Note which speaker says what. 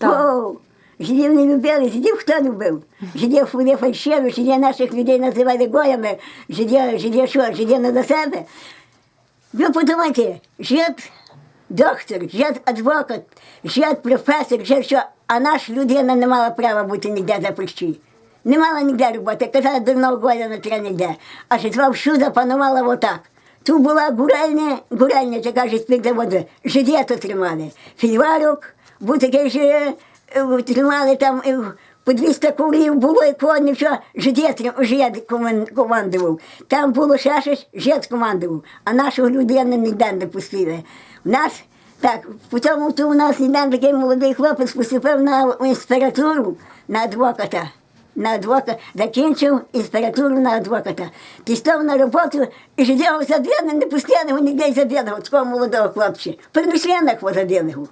Speaker 1: Так.
Speaker 2: О, жидів не любили, жидів хто любив? Жидів були фальшиві, жидів наших людей називали гоями, жидів, жидів що, жидів не до себе. Ви подумайте, жид доктор, жид адвокат, жид професор, жид що, а наша людина не мала права бути ніде за плечі. Не мала ніде роботи, казала, дурного гоя не треба ніде. А житва всюди панувала отак. Тут була гурельня, гурельня, це каже, з-під заводу. Жидє то тримали. Фільварок, був такий же, е, тримали там е, по 200 курів було і конів, що жид командував. Там було ще щось, жид командував, а нашого людини ніде не пустили. Нас, так, потім то у нас один такий молодий хлопець поступив на інспіратуру на адвоката. На адвоката, закінчив інспіратуру на адвоката. Пішов на роботу і жидів за не пустили його ніде за такого молодого хлопця. При мишленах воза бідного.